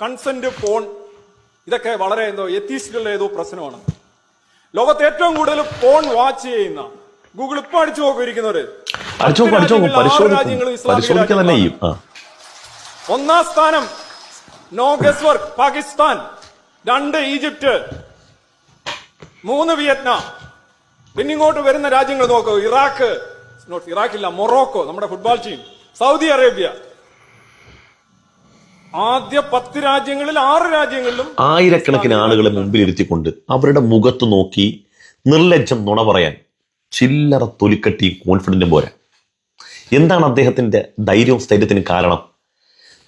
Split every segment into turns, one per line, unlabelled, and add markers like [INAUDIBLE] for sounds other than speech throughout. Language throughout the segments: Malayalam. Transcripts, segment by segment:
കൺസെന്റ് ഫോൺ ഇതൊക്കെ വളരെ എന്തോ എത്തീസ്റ്റുകളുടെ ഏതോ പ്രശ്നമാണ്. ലോകത്ത് ഏറ്റവും കൂടുതൽ ഫോൺ വാച്ച് ചെയ്യുന്ന ഗൂഗിൾ ഇപ്പൊ അടിച്ചു നോക്കിയിരിക്കുന്നവര് ഒന്നാം സ്ഥാനം നോ ഗസ് വർക്ക് പാകിസ്ഥാൻ. രണ്ട് ഈജിപ്റ്റ്. മൂന്ന് വിയറ്റ്നാം. പിന്നെ ഇങ്ങോട്ട് വരുന്ന രാജ്യങ്ങൾ നോക്കൂ ഇറാഖ് നോട്ട് ഇറാഖില്ല മൊറോക്കോ നമ്മുടെ ഫുട്ബോൾ ടീം സൗദി അറേബ്യ. ആദ്യ പത്ത് രാജ്യങ്ങളിൽ ആറ് രാജ്യങ്ങളിലും
ആയിരക്കണക്കിന് ആളുകളെ മുമ്പിൽ ഇരുത്തിക്കൊണ്ട് അവരുടെ മുഖത്ത് നോക്കി നിർലജ്ജം നുണ പറയാൻ ചില്ലറ തൊലിക്കട്ടി കോൺഫിഡന്റും പോരാ. എന്താണ് അദ്ദേഹത്തിന്റെ ധൈര്യവും സ്ഥൈര്യത്തിന് കാരണം?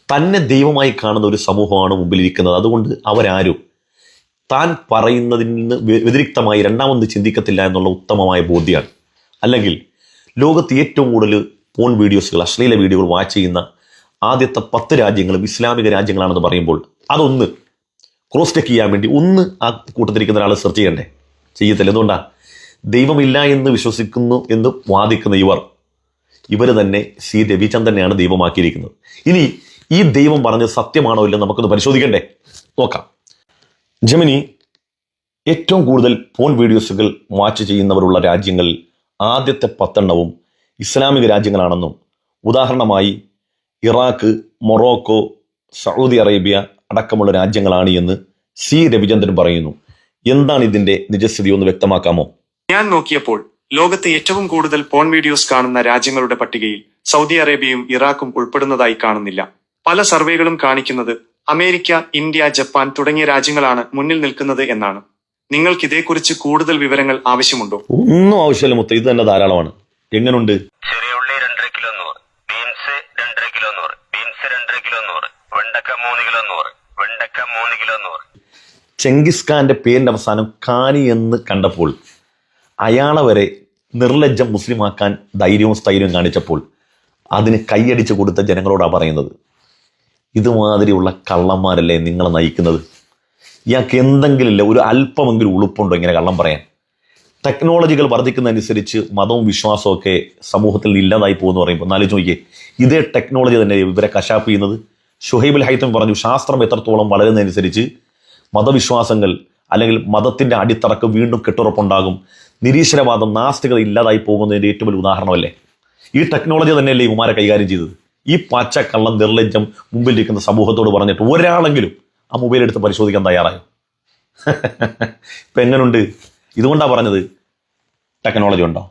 തന്നെ ദൈവമായി കാണുന്ന ഒരു സമൂഹമാണ് മുമ്പിലിരിക്കുന്നത്. അതുകൊണ്ട് അവരാരും താൻ വ്യ- വ്യതിരിക്തമായി രണ്ടാമത് ചിന്തിക്കത്തില്ല എന്നുള്ള ഉത്തമമായ ബോധ്യമാണ് അല്ലെങ്കിൽ ലോകത്ത് ഏറ്റവും കൂടുതൽ ഫോൺ വീഡിയോസുകൾ അശ്ലീല വീഡിയോകൾ വാച്ച് ചെയ്യുന്ന ആദ്യത്തെ പത്ത് രാജ്യങ്ങളും ഇസ്ലാമിക രാജ്യങ്ങളാണെന്ന് പറയുമ്പോൾ അതൊന്ന് ക്രോസ് ചെക്ക് ചെയ്യാൻ വേണ്ടി ഒന്ന് ആ കൂട്ടത്തിരിക്കുന്ന ഒരാൾ സെർച്ച് ചെയ്യണ്ടേ? ചെയ്യത്തില്ല. എന്തുകൊണ്ടാ? ദൈവമില്ല എന്ന് വിശ്വസിക്കുന്നു എന്ന് വാദിക്കുന്ന ഇവർ ഇവർ തന്നെ സി രവിചന്ദ്രനെയാണ് ദൈവമാക്കിയിരിക്കുന്നത്. ഇനി ഈ ദൈവം പറഞ്ഞത് സത്യമാണോ ഇല്ല നമുക്കൊന്ന് പരിശോധിക്കണ്ടേ? നോക്കാം. ജമിനി ഏറ്റവും കൂടുതൽ ഫോൺ വീഡിയോസുകൾ വാച്ച് ചെയ്യുന്നവരുള്ള രാജ്യങ്ങളിൽ ആദ്യത്തെ പത്തെണ്ണവും ഇസ്ലാമിക രാജ്യങ്ങളാണെന്നും ഉദാഹരണമായി ഇറാഖ് മൊറോക്കോ സൗദി അറേബ്യ അടക്കമുള്ള രാജ്യങ്ങളാണ് എന്ന് സി. രവിചന്ദ്രൻ പറയുന്നു. എന്താണ് ഇതിന്റെ നിജസ്ഥിതി ഒന്ന് വ്യക്തമാക്കാമോ?
ഞാൻ നോക്കിയപ്പോൾ ലോകത്തെ ഏറ്റവും കൂടുതൽ പോൺ വീഡിയോസ് കാണുന്ന രാജ്യങ്ങളുടെ പട്ടികയിൽ സൗദി അറേബ്യയും ഇറാഖും ഉൾപ്പെടുന്നതായി കാണുന്നില്ല. പല സർവേകളും കാണിക്കുന്നത് അമേരിക്ക ഇന്ത്യ ജപ്പാൻ തുടങ്ങിയ രാജ്യങ്ങളാണ് മുന്നിൽ നിൽക്കുന്നത് എന്നാണ്. നിങ്ങൾക്ക് ഇതേക്കുറിച്ച് കൂടുതൽ വിവരങ്ങൾ ആവശ്യമുണ്ടോ?
ഒന്നും ആവശ്യമില്ല മുത്ത. ഇത് തന്നെ ധാരാളമാണ്. എങ്ങനുണ്ട്?
ചെറിയ ഉള്ളി രണ്ടര കിലോ നൂറ് ബീൻസ് രണ്ടര കിലോ നൂറ്. ബീൻസ് രണ്ടര കിലോ നൂറ്. വെണ്ടക്ക മൂന്ന് കിലോ നൂറ്. വെണ്ടക്ക മൂന്ന് കിലോ നൂറ്.
ചെങ്കിസ് ഖാന്റെ പേരിന്റെ അവസാനം കാനി എന്ന് കണ്ടപ്പോൾ അയാളെ വരെ നിർലജ്ജം മുസ്ലിമാക്കാൻ ധൈര്യവും സ്ഥൈര്യവും കാണിച്ചപ്പോൾ അതിന് കൈയടിച്ചു കൊടുത്ത ജനങ്ങളോടാണ് പറയുന്നത്. ഇതുമാതിരിയുള്ള കള്ളന്മാരല്ലേ നിങ്ങളെ നയിക്കുന്നത്? ഇയാൾക്ക് എന്തെങ്കിലും ഇല്ല ഒരു അല്പമെങ്കിലും ഉളുപ്പുണ്ടോ ഇങ്ങനെ കള്ളം പറയാൻ? ടെക്നോളജികൾ വർദ്ധിക്കുന്നതനുസരിച്ച് മതവും വിശ്വാസവും ഒക്കെ സമൂഹത്തിൽ ഇല്ലാതായി പോകുന്നു പറയുമ്പോൾ എന്നാലും നോക്കിയേ. ഇതേ ടെക്നോളജി തന്നെ ഇവരെ കശാപ്പ് ചെയ്യുന്നത്. ഷുഹൈബുൽ ഹൈത്തം പറഞ്ഞു ശാസ്ത്രം എത്രത്തോളം വളരുന്നതനുസരിച്ച് മതവിശ്വാസങ്ങൾ അല്ലെങ്കിൽ മതത്തിന്റെ അടിത്തറക്ക് വീണ്ടും കെട്ടുറപ്പുണ്ടാകും. നിരീശ്വരവാദം നാസ്തികത ഇല്ലാതായി പോകുന്നതിന്റെ ഏറ്റവും വലിയ ഉദാഹരണമല്ലേ? ഈ ടെക്നോളജി തന്നെയല്ലേ ഇവമാരെ കൈകാര്യം ചെയ്തത്? ഈ പച്ച കള്ളം നിർലജ്ജം മുമ്പിൽ മുമ്പിലിരിക്കുന്ന സമൂഹത്തോട് പറഞ്ഞിട്ട് ഒരാളെങ്കിലും ആ മൊബൈൽ എടുത്ത് പരിശോധിക്കാൻ തയ്യാറായോ? [LAUGHS] ഇപ്പൊ എങ്ങനുണ്ട്? ഇതുകൊണ്ടാ പറഞ്ഞത് ടെക്നോളജി ഉണ്ടോ?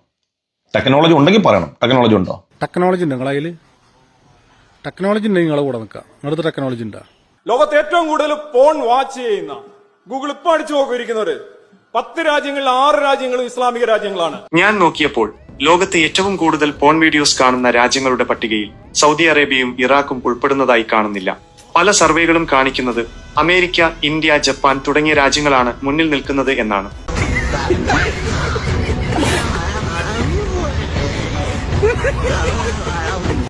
ടെക്നോളജി ഉണ്ടെങ്കിൽ പറയണം. ടെക്നോളജി ഉണ്ടോ?
ടെക്നോളജി ഉണ്ട് നിങ്ങളെ കയ്യിൽ ടെക്നോളജി ഉണ്ടെങ്കിൽ നിങ്ങളെ കൂടെ നിൽക്കാം നിങ്ങളുടെ ടെക്നോളജി ഉണ്ടോ?
ലോകത്ത് ഏറ്റവും കൂടുതൽ ഫോൺ വാച്ച് ചെയ്യുന്ന ഗൂഗിൾ ഇപ്പൊ അടിച്ചു നോക്കിയിരിക്കുന്നവര് പത്ത് രാജ്യങ്ങളിൽ ആറ് രാജ്യങ്ങളും ഇസ്ലാമിക രാജ്യങ്ങളാണ്.
ഞാൻ നോക്കിയപ്പോൾ ലോകത്തെ ഏറ്റവും കൂടുതൽ പോൺ വീഡിയോസ് കാണുന്ന രാജ്യങ്ങളുടെ പട്ടികയിൽ സൗദി അറേബ്യയും ഇറാഖും ഉൾപ്പെടുന്നതായി കാണുന്നില്ല. പല സർവേകളും കാണിക്കുന്നത് അമേരിക്ക ഇന്ത്യ ജപ്പാൻ തുടങ്ങിയ രാജ്യങ്ങളാണ് മുന്നിൽ നിൽക്കുന്നത് എന്നാണ്. Oh,